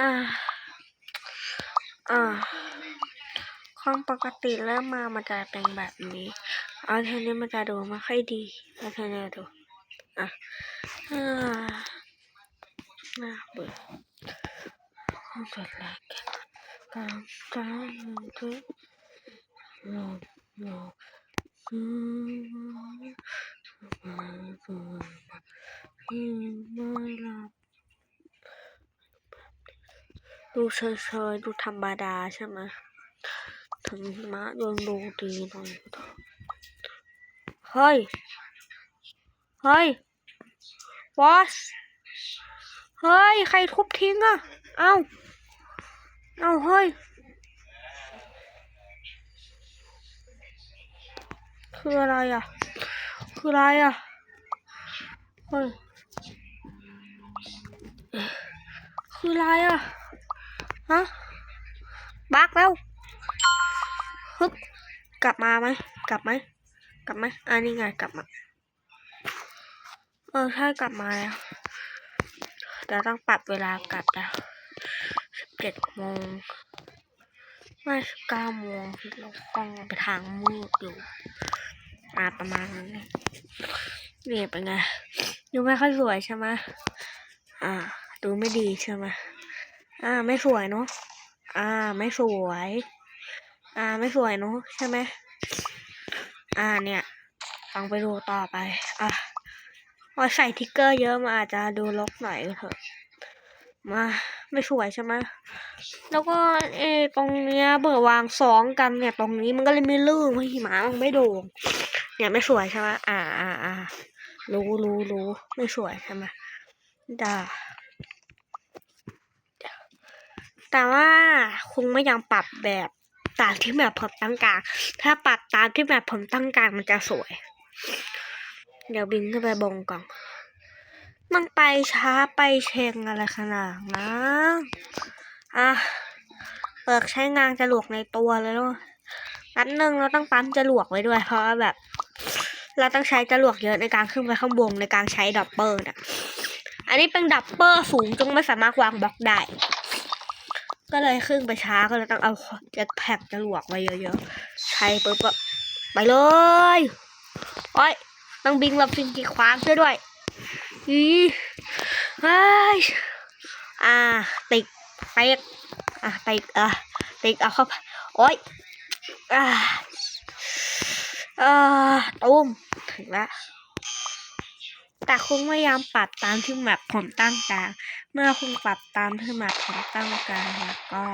อ่า อ่า ความปกติเริ่มมามันจะเป็นแบบนี้ เอาเทนี้มันจะดูไม่ค่อยดีเอาเทนี้ดู อะอ่าน่าเบื่อจดแล้วกันตามตามด้วยหลบหลบอืมมาเบื่อมาไม่หลับ ดูเฉยๆดูธรรมดาใช่ไหมถึงมาโดนดูดีหน่อยเฮ้ย เฮ้ยวอสเฮ้ย ใครทุบทิ้งอะ เอ้า เอ้า เฮ้ย คืออะไรอะ คืออะไรอะ เฮ้ย คืออะไรอะ ฮะบักแล้วฮึบกลับมาไหมกลับไหมกลับไหมอันนี้ไงกลับมาเออใช่กลับมาแล้วแต่ต้องปรับเวลากลับนะสิบเจ็ดโมงไม่สิบเก้าโมงเราคล้องไปทางมืดอยู่มาประมาณนี้นี่เป็นไงดูไม่ค่อยสวยใช่ไหมอ่า ดูไม่ดีใช่ไหม อ่า ไม่สวยเนาะ อ่า ไม่สวย อ่า ไม่สวยเนาะใช่ไหม อ่า เนี่ยฟังไปดูต่อไป อะพอใส่ทิกเกอร์เยอะมาอาจจะดูลกหน่อยเถอะ มา ไม่สวยใช่ไหม แล้วก็เอตรงเนี้ยเบอร์วางสองกันเนี่ย ตรงนี้มันก็เลยไม่ลื่นเพราหิมะมันไม่โด่ง เนี่ยไม่สวยใช่ไหมอ่าอ่าอ่ารู้รู้รู้ไม่สวยใช่ไหมด่า แต่ว่าคงไม่ยังปรับแบบตามที่แบบผมต้องการ ถ้าปรับตามที่แบบผมต้องการมันจะสวย เดี๋ยวบินขึ้นไปบงก่อนมันไปช้าไปเชงอะไรขนาดนะ อะ เปิดใช้งานจรวกในตัวเลยเนาะนัดหนึ่งเราต้องปั๊มจรวกไว้ด้วย เพราะว่าแบบ เราต้องใช้จรวกเยอะในการขึ้นไปข้างบนในการใช้ดับเบิลนะอันนี้เป็นดับเบิลสูงจึงไม่สามารถวางบล็อกได้ ก็เลยครึ่งไปช้าก็เลยต้องเอาเจ็ตแพ็กจะหลวกไว้เยอะๆ ใช้ปุ๊บก็ไปเลย โอ้ยต้องบินแบบฟินกีความซะด้วยอีไออ่า ติดติดอะติดอะติดเอาเข้าไปโอ้ยอ่าอ่าตุ้มถึงแล้ว แต่คุณพยายามปรับตามที่แบบผมตั้งใจเมื่อคุณปรับตามที่แบบผมตั้งกลางแล้วก็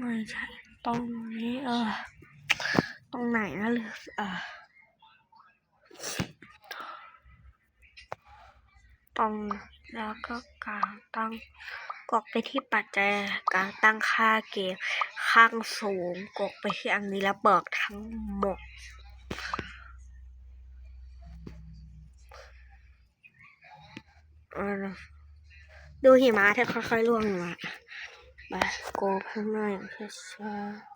ไม่ใช่ตรงนี้เออ รงไหนนะหรือเออตรงแล้วก็การตั้งกดไปที่ปัจจัยการตั้งค่าเกมข้างสูงกดไปที่อันนี้แล้วเบิกทั้งหมดดูหิมะที่ค่อยๆร่วงมาไปโกเพิ่มหน่อยเางช้าๆ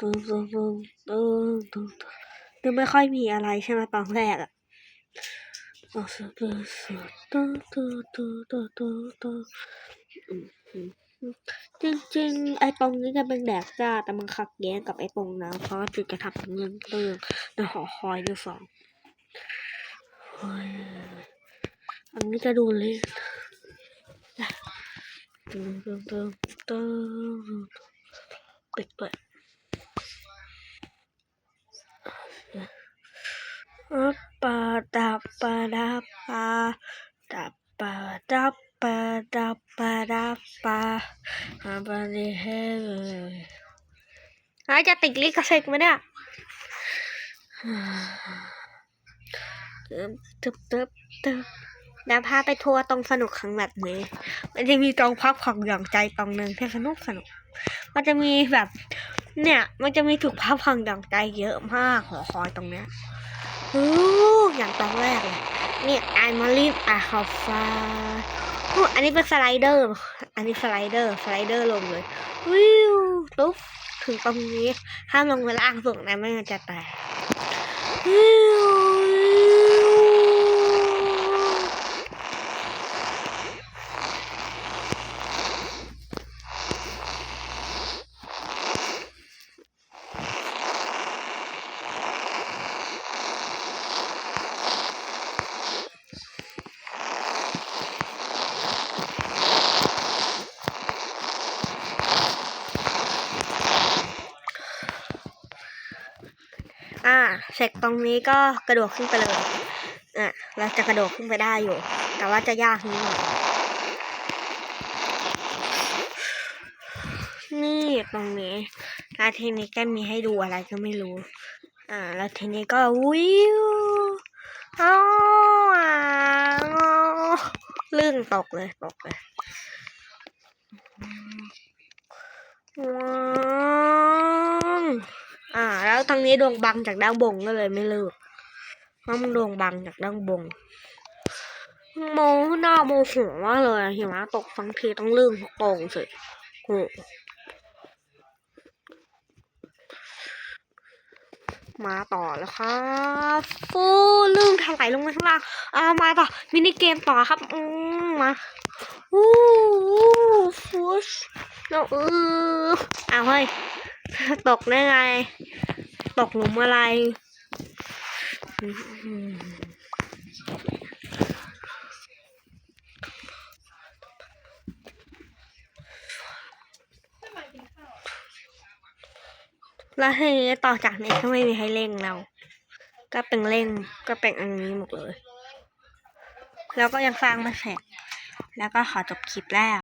ตึ้งตึ้งตึ้งตึ้งตึ้งตึ้งไม่ค่อยมีอะไรใช่ไหมตอนแรกอะอะตึงตึ้งตึ้งตึ้งตึ้งตึ้งตึ้งตึ้งอืมอืมอืมจริงๆ ไอ้ตรงนี้จะเป็นแดกจ้า แต่มันขัดแย้งกับไอ้ตรงนั้นเพราะจุดกระทำเรื่องเรื่องในหอคอยด้วยสองอันนี้จะดูเลยตึ้งตึ้งตึ้งตึ้งปิดเปิด ปปะดับปะดับปะดับปะดับปะดับปะดับปะอัปปะดิเฮไอ้จะติดลิขสิทธิ์ไหมเนี่ยตึบตึบตึบตึบเดี๋ยวพาไปทัวร์ตรงสนุกครั้งแบบนี้ มันจะมีตรงพักผ่อนหย่อนใจตรงหนึ่งที่สนุกสนุก มันจะมีแบบ เนี่ย มันจะมีถูกพักผ่อนหย่อนใจเยอะมากหอคอยตรงเนี้ย อู้อย่างตอนแรกเลยนี่ยไอมารีบอะคาฟาอู้อันนี้เป็นสไลเดอร์ อันนี้สไลเดอร์ สไลเดอร์ลงเลย วิวตุ๊บถึงตรงนี้ห้ามลงไปล่างสุดนะไม่งั้นจะแตกวิว อ่าเสร็จตรงนี้ก็กระโดดขึ้นไปเลยอะเราจะกระโดดขึ้นไปได้อยู่ แต่ว่าจะยากนิดหน่อยนี่ตรงนี้แล้วทีนี้ก็มีให้ดูอะไรก็ไม่รู้ อ่า แล้วทีนี้ก็วิวอ้าวลื่นตกเลยตกเลยว้า แล้วทางนี้ดวงบังจากด้านบนก็เลยไม่เลิกเพราะมันดวงบังจากด้านบนโมหน้าโมโหมากเลยหิมะตกทั้งทีต้องลื่นตรงสิโอ้มาต่อแล้วครับฟูลื่นถลายลงมาข้างล่างอ่ามาต่อมินิเกมต่อครับอืมมาอู้ฟูชแล้วเอออ้าวเฮ้ยตกได้ไง ตกหลุมอะไรแล้วทีนี้ต่อจากนี้ก็ไม่มีให้เร่งเรา ก็เป็นเร่งก็เป็นอันนี้หมดเลย แล้วก็ยังสร้างไม่เสร็จ แล้วก็ขอจบคลิปแล้ว